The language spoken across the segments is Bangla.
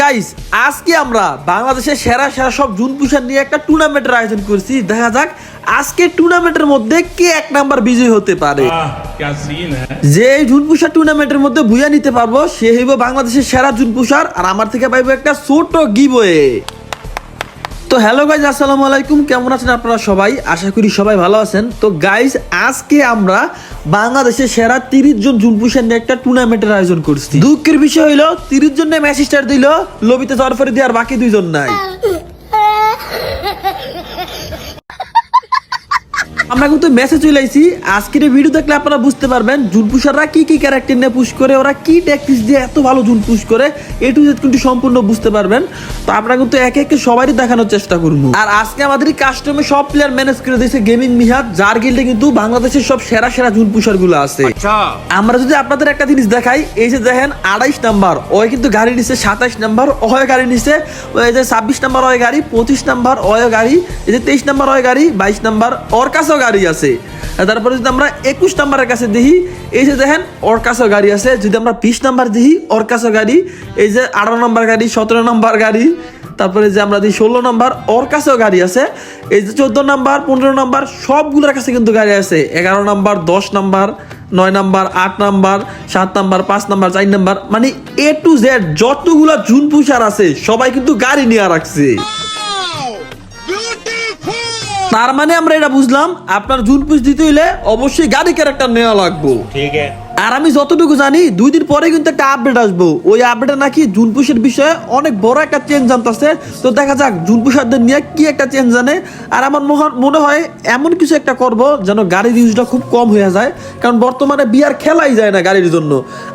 গাইস আজকে আমরা বাংলাদেশের সেরা সেরা সব জুন পুষার নিয়ে একটা টুর্নামেন্টের আয়োজন করছি। দেখা যাক আজকে টুর্নামেন্টের মধ্যে কে এক নাম্বার বিজয়ী হতে পারে। যে জুন পুষার টুর্নামেন্টের মধ্যে বুঝা নিতে পারব সে হইব বাংলাদেশের সেরা জুন পুষার। আর আমার থেকে পাইবো একটা ছোট গিবয়ে তো হ্যালো গাইজ আসসালামু আলাইকুম। কেমন আছেন আপনারা সবাই? আশা করি সবাই ভালো আছেন। তো গাইজ আজকে আমরা বাংলাদেশের সেরা তিরিশ জন জুলপুষের নিয়ে একটা টুর্নামেন্টের আয়োজন করছি। দুঃখের বিষয় হইল তিরিশ জন ম্যাচ স্টার দিল লবিতে জরফারি দিয়ে আর বাকি দুইজন নাই। আমরা কিন্তু মেসেজ চলে আইছি। আজকের এই ভিডিও দেখলে আপনারা বুঝতে পারবেন জুন পুষাররা কি কি ক্যারেক্টার নিয়ে পুশ করে ওরা কি ট্যাকটিক্স দিয়ে এত ভালো জুন পুশ করে এ টু জেড কিন্তু সম্পূর্ণ বুঝতে পারবেন। তো আমরা কিন্তু একে একে সবারই দেখানোর চেষ্টা করব। আর আজকে আমাদের এই কাস্টমে সব প্লেয়ার ম্যানেজ করে দিয়েছে গেমিং মিহাদ যার গিল্ডে কিন্তু বাংলাদেশের সব সেরা সেরা জুন পুষারগুলো আছে আমরা যদি আপনাদের একটা জিনিস দেখাই এই যে দেখেন আড়াইশ নাম্বার ওই কিন্তু গাড়ি নিচ্ছে সাতাইশ নাম্বার ওয় গাড়ি নিচ্ছে ওই যে ছাব্বিশ নাম্বার ওই গাড়ি পঁচিশ নাম্বার ওয় গাড়ি এই যে তেইশ নাম্বার ওই গাড়ি বাইশ নাম্বার ওর কাছেও গাড়ি আছে। তারপরে যদি আমরা একুশ নাম্বারের কাছে দেখি, এই যে দেখেন, ওর কাছেও গাড়ি আছে। যদি আমরা বিশ নাম্বার দেখি, ওর কাছেও গাড়ি। এই যে আঠারো নাম্বার গাড়ি, সতেরো নাম্বার গাড়ি। তারপরে যে আমরা দিই ষোলো নাম্বার, ওর কাছেও গাড়ি আছে। এই যে চোদ্দ নাম্বার, পনেরো নাম্বার, সবগুলোর কাছে কিন্তু গাড়ি আছে। এগারো নাম্বার, দশ নাম্বার, নয় নাম্বার, আট নাম্বার, সাত নাম্বার, পাঁচ নাম্বার, চার নাম্বার। মানে এ টু জেড যতগুলো জুন পুষার আছে, সবাই কিন্তু গাড়ি নিয়ে রাখছে। তার মানে আমরা এটা বুঝলাম আপনার জুন পুষ দিতে হইলে অবশ্যই গাড়ি ক্যারেক্টার নেওয়া লাগবো। ঠিক আছে। আর আমি যতটুকু জানি দুই দিন পরে কিন্তু একটা আপডেট আসব। ওই আপডেটে নাকি জুন পুষের বিষয়ে অনেক বড় একটা চেঞ্জ জানতেছে তো দেখা যাক জুন পুষারদের নিয়ে কি একটা চেঞ্জ জানে আর আমার মনে হয় এমন কিছু একটা করব যেন গাড়ির ইউজটা খুব কম হয়ে যায়। কারণ বর্তমানে বিয়ার খেলাই যায় না গাড়ির জন্য।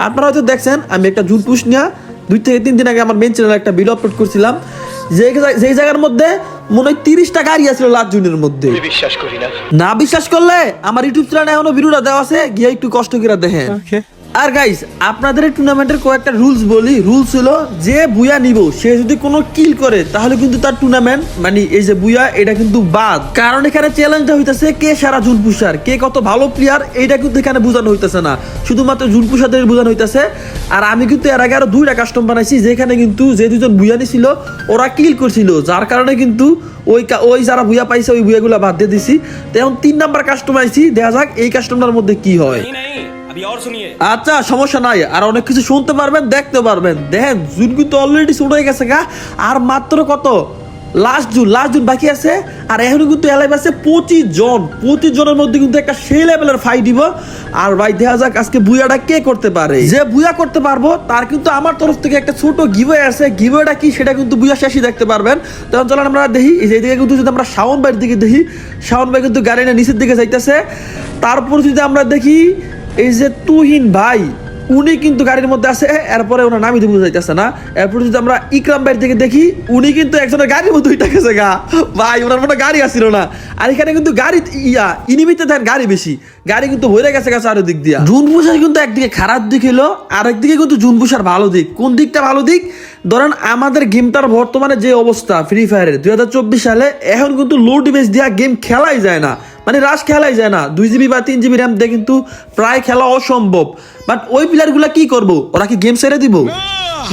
আপনারা হয়তো দেখছেন আমি একটা জুনপুষ নিয়ে দুই থেকে তিন দিন আগে আমার মেন চ্যানেলে একটা ভিডিও আপলোড করছিলাম। যে যেই জায়গার মধ্যে মনে হয় তিরিশটা গাড়ি আছিল লাস্ট জুনের মধ্যে। বিশ্বাস করি না। না বিশ্বাস করলে আমার ইউটিউব চ্যানেলে এখনও ভিডিওটা দেওয়া আছে গিয়ে একটু কষ্ট করে দেখেন। আর গাইস আপনাদের টুর্নামেন্টের কয়েকটা রুলস বলি। রুলস হলো, যে বুয়া নিব, সে যদি কোনো কিল করে, তাহলে কিন্তু তার টুর্নামেন্ট মানে এই যে বুয়া, এটা কিন্তু বাদ। কারণ এখানে চ্যালেঞ্জটা হইতাছে, কে সারা জুন পুষার কে কত ভালো প্লেয়ার এইটা কিন্তু এখানে বোঝানো হইতেছে না। শুধুমাত্র জুন পুষারদের বোঝানো হইতেছে। আর আমি কিন্তু এর আগে আরও দুইটা কাস্টম বানাইছি, যেখানে কিন্তু যে দুজন বুয়া নিছিল, ওরা কিল করছিল। যার কারণে কিন্তু ওই ওই যারা বুয়া পাইছে, ওই বুয়াগুলো বাদ দিয়ে দিছি। তো এখন তিন নাম্বার কাস্টমার আইছি, দেখা যাক এই কাস্টমার মধ্যে কি হয়। আচ্ছা সমস্যা নাই। আর অনেক কিছু শুনতে পারবেন, দেখতে পারবেন। দেখেন জুন তো অলরেডি শুরু হয়ে গেছে গা। আর মাত্র কত? লাস্ট জুন লাস্ট জুন বাকি আছে। আর এখন কিন্তু এলাইভ আছে পঁচিশ জন। পঁচিশ জনের মধ্যে কিন্তু একটা সেই লেভেলের ফাই দিব। আর ভাই, দেখা যাক আজকে বুয়াটা কে করতে পারে। যে বুয়া করতে পারব, তার কিন্তু আমার তরফ থেকে একটা ছোট গিভওয়ে আছে। গিভওয়েটা কি, সেটা কিন্তু বুয়া শেষই দেখতে পারবেন। তখন চলেন আমরা দেখি। যেদিকে কিন্তু যদি আমরা শাওন ভাইয়ের দিকে দেখি, শাওন ভাই কিন্তু গাড়ি নিয়ে নিচের দিকে যাইতেছে। তারপর যদি আমরা দেখি এই যে তুহিন ভাই, উনি কিন্তু গাড়ির মধ্যে আছে, এরপরে ওনার নামই তো বোঝা যাইতেছে না। এরপরে যদি আমরা ইকরাম ভাইয়ের দিকে দেখি, উনি কিন্তু একজনের গাড়ির মধ্যে উঠে গেছে গা। ভাই, ওনার মনে গাড়ি আসছিল না। আর এখানে কিন্তু গাড়ি, ইয়া ইনিমিতে দেন গাড়ি বেশি। গাড়ি কিন্তু ভরে গেছে গেছে আরও দিক দিয়া। জুন পুষার কিন্তু একদিকে খারাপ দিক হলো আরেকদিকে কিন্তু জুন পুষার ভালো দিক। কোন দিকটা ভালো দিক? ধরেন আমাদের গেমটার বর্তমানে যে অবস্থা ফ্রি ফায়ারের দুই সালে, এখন কিন্তু লো ডিভাইস দিয়া গেম খেলাই যায় না। মানে রাশ খেলাই যায় না। দুই জিবি বা তিন জিবি র্যাম দিয়ে কিন্তু প্রায় খেলা অসম্ভব। বাট ওই প্লেয়ারগুলা কি করব? ওরা কি গেম ছেড়ে দিব?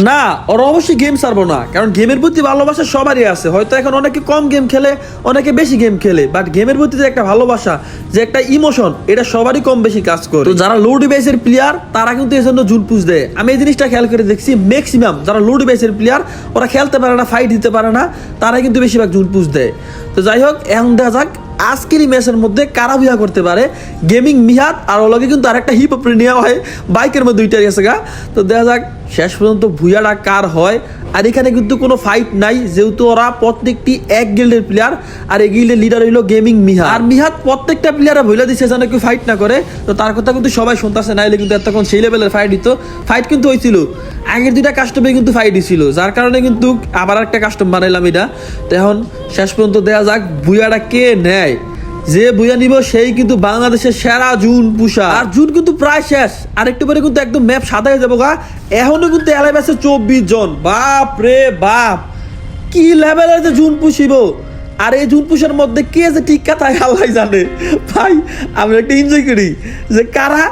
না, ওরা অবশ্যই গেম ছাড়বো না। কারণ গেমের প্রতি ভালোবাসা সবারই আছে। হয়তো এখন অনেকে কম গেম খেলে, অনেকে বেশি গেম খেলে। বাট গেমের প্রতি যে একটা ভালোবাসা, যে একটা ইমোশন এটা সবারই কম বেশি কাজ করে। তো যারা লো ডিভাইসের প্লেয়ার তারা কিন্তু এই জন্য জুল পুষ দেয়। আমি এই জিনিসটা খেয়াল করে দেখছি ম্যাক্সিমাম যারা লো ডিভাইসের প্লেয়ার ওরা খেলতে পারে না ফাইট দিতে পারে না, তারাই কিন্তু বেশিরভাগ জুল পুষ দেয়। তো যাই হোক, এখন দেখা যাক আজকের এই ম্যাচের মধ্যে কারা বিয়া করতে পারে? গেমিং মিহাত, আর ওলাকে কিন্তু আরেকটা হিপ নেওয়া হয়। বাইকের মধ্যে দুইটাই আছে গা। তো দেখা যাক, শেষ পর্যন্ত ভুইয়াটা কার হয়? আর এখানে কিন্তু কোনো ফাইট নাই, যেহেতু ওরা প্রত্যেকটি এক গিল্ডের প্লেয়ার আর এই গিল্ডের লিডার হইল গেমিং মিহা আর মিহাত প্রত্যেকটা প্লেয়ারে ভুলে দিচ্ছে যেন কেউ ফাইট না করে। তো তার কথা কিন্তু সবাই শুনতেছে, নাইলে কিন্তু এতক্ষণ সেই লেভেলের ফাইট দিত। ফাইট কিন্তু হয়েছিল আগের দুইটা কাস্টমে কিন্তু ফাইট দিছিল। যার কারণে কিন্তু আবার একটা কাস্টম বানাইলাম এটা। তো এখন শেষ পর্যন্ত দেয়া যাক বুয়াটা কে নেয়? যে বুয়া নিব সেই কিন্তু বাংলাদেশের সেরা জুন পুষা আর জুন কিন্তু প্রায় শেষ। আর একটু পরে কিন্তু একদম ম্যাপ সাদা হয়ে যাব গা। এখনও কিন্তু এলাইভ আছে চব্বিশ জন। বাপ রে বাপ। কি লেভেলের যে জুন পুষিব? আর এই জুন পুষের মধ্যে কে যে ঠিক কথায় আল্লাহ জানে। ভাই আমরা একটা এনজয় করি যে কারা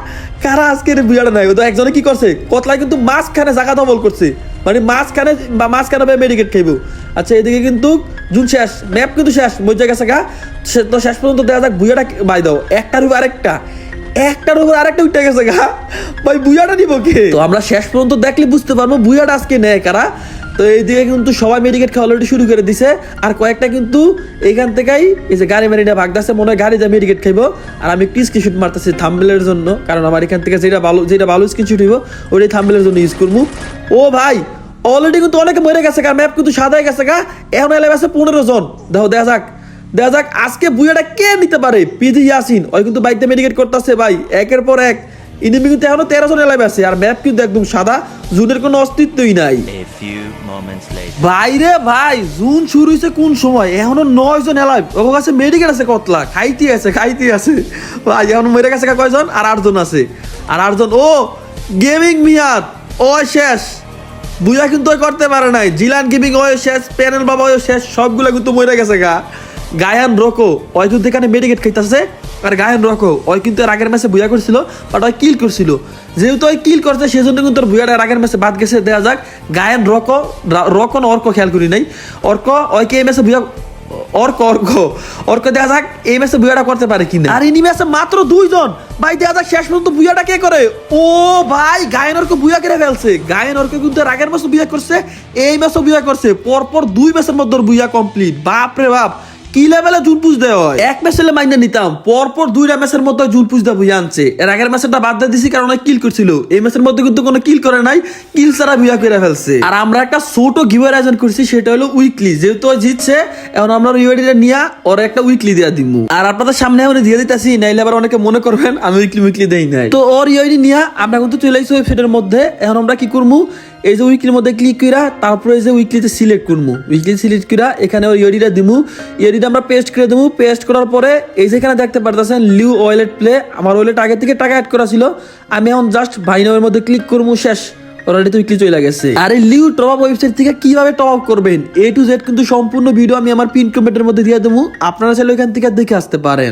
কারা আজকের বিয়াটা নাই। তো একজনে কি করছে? কতলায় কিন্তু মাঝখানে জায়গা দমল করছে। মানে মাঝখানে মাঝখানে মেডিকেট খাইবো। আচ্ছা এদিকে কিন্তু জুন শেষ, ম্যাপ কিন্তু শেষ মজা গেছে গা। সে- তো শেষ পর্যন্ত দেখা যাক বুয়াটা বাই দাও একটার উপর আরেকটা। একটার উপর আরেকটা উঠে গেছে গা। ভাই বুয়াটা নিব কে? তো আমরা শেষ পর্যন্ত দেখলে বুঝতে পারব বুয়াটা আজকে নেয় কারা। তো এইদিকে কিন্তু সবাই মেডিকেট খাওয়া অলরেডি শুরু করে দিছে। আর কয়েকটা কিন্তু এইখান থেকেই এই যে গাড়ি মারিটা ভাগদাছে মনে হয় গাড়ি যা মেডিকেট খাইবো। আর আমি একটু স্ক্রিনশুট মারতেছি থাম্বেলের জন্য, কারণ আমার এখান থেকে যেটা ভালো যেটা ভালো স্ক্রিনশুট হইব ওইটাই থাম্বেলের জন্য ইউজ করব। ও ভাই অলরেডি কিন্তু অনেকে মরে গেছে গা ম্যাপ কিন্তু সাদাই গেছে গা। এখন এলে আছে পনেরো জন। দেখো দেখা যাক। দেখা যাক আজকে বুয়াটা কে নিতে পারে? পিজি ইয়াসিন ওই কিন্তু বাইকটা মেডিকেট করতেছে ভাই একের পর এক। ইনিমি কিন্তু এখনও তেরো জন এলাইভ আছে আর ম্যাপ কিন্তু একদম সাদা। জুনের কোনো অস্তিত্বই নাই। বাইরে ভাই জুন শুরু হয়েছে কোন সময়? এখনও নয় জন এলাইভ ওর কাছে মেডিকেল আছে কতলা? খাইতে আছে খাইতে আছে। ভাই এখন মরে গেছে কয়জন? আর আটজন আছে। আর আটজন ও গেমিং মিয়াদ। ও শেষ। বুঝা কিন্তু করতে পারে নাই। জিলান গেমিং হয়ে শেষ প্যানেল বাবা ওই শেষ, সবগুলো কিন্তু মরে গেছে গা। গায়ান রকো, ওই কিন্তু এখানে মেডিকেট খাইতেছে। আর গায়ান রকো, ওই কিন্তু আগের ম্যাচে বুয়া করছিল বাট ওই কিল করছিল। যেহেতু ওই কিল করছে, সেজন্য কিন্তু তোর বুয়াটা আগের ম্যাচে বাদ গেছে দেওয়া যাক। গায়ান রকো রকন রকো অর্ক খেয়াল করি নাই। অর্ক ওইকে এই ম্যাচে বুয়া অর্ক অর্ক। অর্ক দেওয়া যাক, এই ম্যাচে বুয়াটা করতে পারে কিনা। আর ইনি ম্যাচে মাত্র দুইজন। ভাই দেয়া যাক শেষ পর্যন্ত বুয়াটা কে করে। ও ভাই, গায়ন অর্ক বুয়া কেড়ে ফেলছে। গায়ন অর্ক কিন্তু আগের ম্যাচে বুয়া করছে, এই ম্যাচে বুয়া করছে। পরপর দুই ম্যাচের মধ্যে বুয়া কমপ্লিট বাপ রে বাপ। কি লেভেলে জুন পুজ দেওয়া এক ম্যাচে মাইনে নিতাম, পরপর দুইটা ম্যাচের আনছে। এর আগের ম্যাচটা বাদ দিয়ে দিছি কারণ কিল করছিল। এই ম্যাচের মধ্যে কিন্তু কোনো কিল করে নাই কিল ছাড়া করে ফেলছে। আর আমরা একটা ছোট গিভার আয়োজন করছি, সেটা হলো উইকলি যেহেতু জিতছে, এখন আমরা ইউআইডিটা নিয়ে ওর একটা উইকলি দিমু। আর আপনাদের সামনে এখন দিয়ে দিতেছি, নাইলে আবার অনেকে মনে করবেন, আমি উইকলি উইকলি দেই নাই। তো ওর ইউআইডি নিয়ে আমরা কিন্তু চলে আসছি ওয়েবসাইটের মধ্যে। এখন আমরা কি করব এই যে উইকলির মধ্যে ক্লিক কইরা, তারপরে যে উইকলিতে সিলেক্ট করব উইকলি সিলেক্ট কইরা এখানে ওই ইয়েডিটা দিমু। ইয়েডিটা আমরা পেস্ট করে দেবো পেস্ট করার পরে এই যেখানে দেখতে পারতেছেন লিউ ওয়ালেট প্লে আমার ওয়ালেট আগে থেকে টাকা অ্যাড করা ছিল। আমি এখন জাস্ট ভাইনামের মধ্যে ক্লিক করব, শেষ। অলরেডি তুমি কি চলে গেছে। আর এই লিউ টপ আপ ওয়েবসাইট থেকে কীভাবে টপ আপ করবেন? এ টু জেড কিন্তু সম্পূর্ণ ভিডিও আমি আমার পিন কমেন্টের মধ্যে দিয়ে দেবো। আপনারা চাইলে ওইখান থেকে দেখে আসতে পারেন।